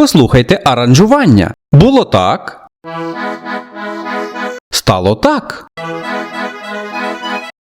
Послухайте аранжування. Було так. Стало так.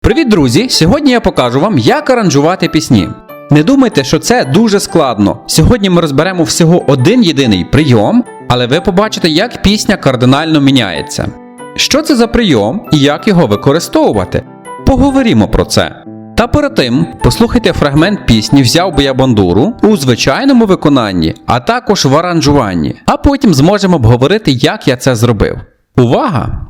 Привіт, друзі! Сьогодні я покажу вам, як аранжувати пісні. Не думайте, що це дуже складно. Сьогодні ми розберемо всього один єдиний прийом, але ви побачите, як пісня кардинально міняється. Що це за прийом і як його використовувати? Поговоримо про це. Та перед тим послухайте фрагмент пісні Взяв би я бандуру у звичайному виконанні, а також в аранжуванні, а потім зможемо обговорити, як я це зробив. Увага!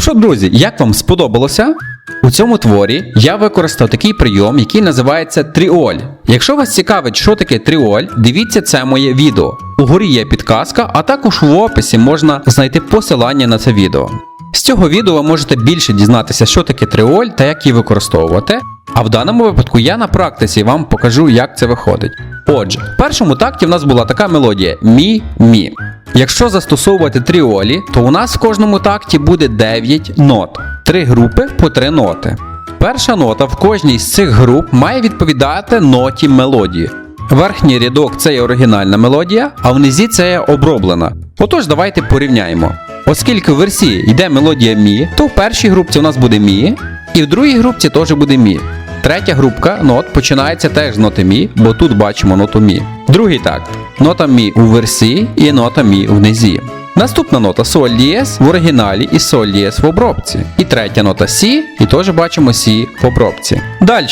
Ну що, друзі, як вам сподобалося? У цьому творі я використав такий прийом, який називається тріоль. Якщо вас цікавить, що таке тріоль, дивіться це моє відео. Угорі є підказка, а також в описі можна знайти посилання на це відео. З цього відео ви можете більше дізнатися, що таке тріоль та як її використовувати. А в даному випадку я на практиці вам покажу, як це виходить. Отже, в першому такті в нас була така мелодія мі-мі. Якщо застосовувати тріолі, то у нас в кожному такті буде 9 нот, 3 групи по 3 ноти. Перша нота в кожній з цих груп має відповідати ноті мелодії. Верхній рядок це є оригінальна мелодія, а внизі це є оброблена. Отож, давайте порівняємо. Оскільки в версії йде мелодія мі, то в першій групці у нас буде мі, і в другій групці теж буде мі. Третя групка нот починається теж з ноти мі, бо тут бачимо ноту мі. Другий такт. Нота мі у версі і нота мі в низі. Наступна нота соль дієс в оригіналі і соль дієс в обробці. І третя нота сі, і теж бачимо сі в обробці. Далі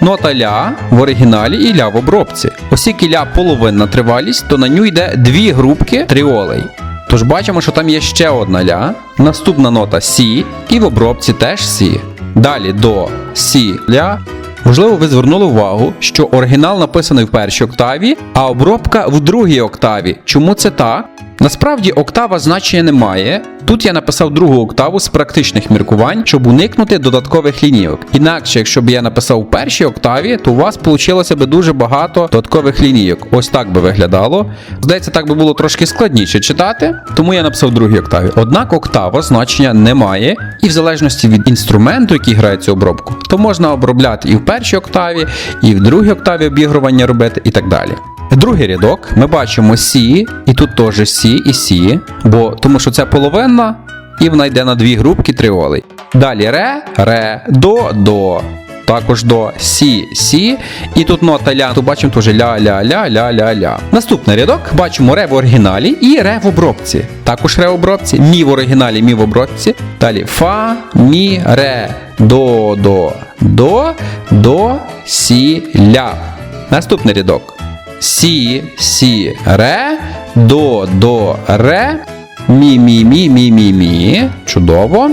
нота ля в оригіналі і ля в обробці. Оскільки ля половинна тривалість, то на ню йде дві групки тріолей. Тож бачимо, що там є ще одна ля. Наступна нота сі, і в обробці теж сі. Далі до сі ля. Можливо, ви звернули увагу, що оригінал написаний в першій октаві, а обробка в другій октаві. Чому це так? Насправді октава значення не має. Тут я написав другу октаву з практичних міркувань, щоб уникнути додаткових лінійок. Інакше, якщо б я написав у першій октаві, то у вас вийшло би дуже багато додаткових лінійок. Ось так би виглядало. Здається, так би було трошки складніше читати, тому я написав в другій октаві. Однак октава значення не має, і в залежності від інструменту, який грає цю обробку, то можна обробляти і в першій октаві, і в другій октаві обігрування робити, і так далі. Другий рядок ми бачимо Сі, і тут теж Сі і Сі, бо тому що це половина, і вона йде на дві групки тріолей. Далі ре, ре, до, до. Також до Сі, Сі. І тут нота ля, тут бачимо теж ля, ля, ля, ля, ля, ля. Наступний рядок бачимо ре в оригіналі і ре в обробці. Також ре в обробці, мі в оригіналі, мі в обробці. Далі фа, мі, ре, до, до, до, до, сі, ля. Наступний рядок. Сі, сі, ре, до, до, ре, мі, мі, мі, мі, мі, мі. Чудово.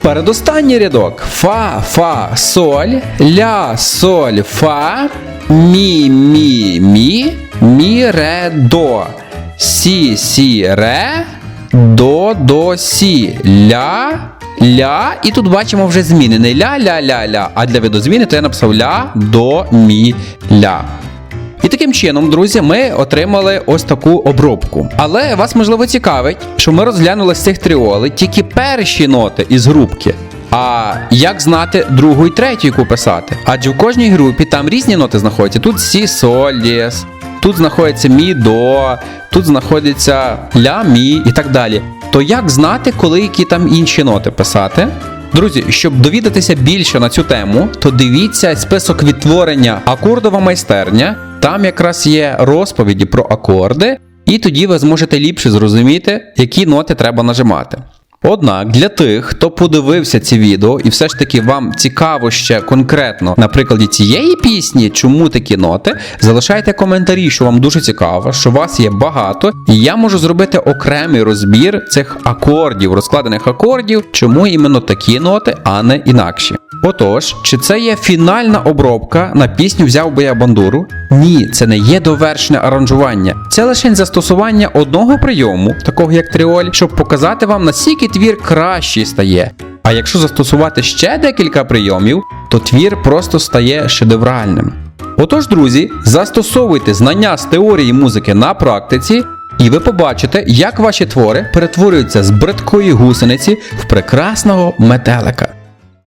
Передостанній рядок. Фа, фа, соль, ля, соль, фа, мі, мі, мі, мі, ре, до. Сі, сі, ре, до, до, сі, ля, ля. І тут бачимо вже зміни. Не ля, ля, ля, ля. А для видозміни то я написав ля, до, мі, ля. І таким чином, друзі, ми отримали ось таку обробку. Але вас можливо цікавить, що ми розглянули з цих тріолей тільки перші ноти із групки. А як знати другу і третю, яку писати? Адже в кожній групі там різні ноти знаходяться. Тут сі, соль, тут знаходиться мі, до, тут знаходиться ля, мі і так далі. То як знати, коли які там інші ноти писати? Друзі, щоб довідатися більше на цю тему, то дивіться список відтворення акордова майстерня. Там якраз є розповіді про акорди, і тоді ви зможете ліпше зрозуміти, які ноти треба нажимати. Однак для тих, хто подивився ці відео, і все ж таки вам цікаво ще конкретно на прикладі цієї пісні, чому такі ноти, залишайте коментарі, що вам дуже цікаво, що вас є багато, і я можу зробити окремий розбір цих акордів, розкладених акордів, чому іменно такі ноти, а не інакші. Отож, чи це є фінальна обробка на пісню Взяв би я бандуру? Ні, це не є довершене аранжування. Це лише застосування одного прийому, такого як тріоль, щоб показати вам, наскільки твір кращий стає. А якщо застосувати ще декілька прийомів, то твір просто стає шедевральним. Отож, друзі, застосовуйте знання з теорії музики на практиці, і ви побачите, як ваші твори перетворюються з бридкої гусениці в прекрасного метелика.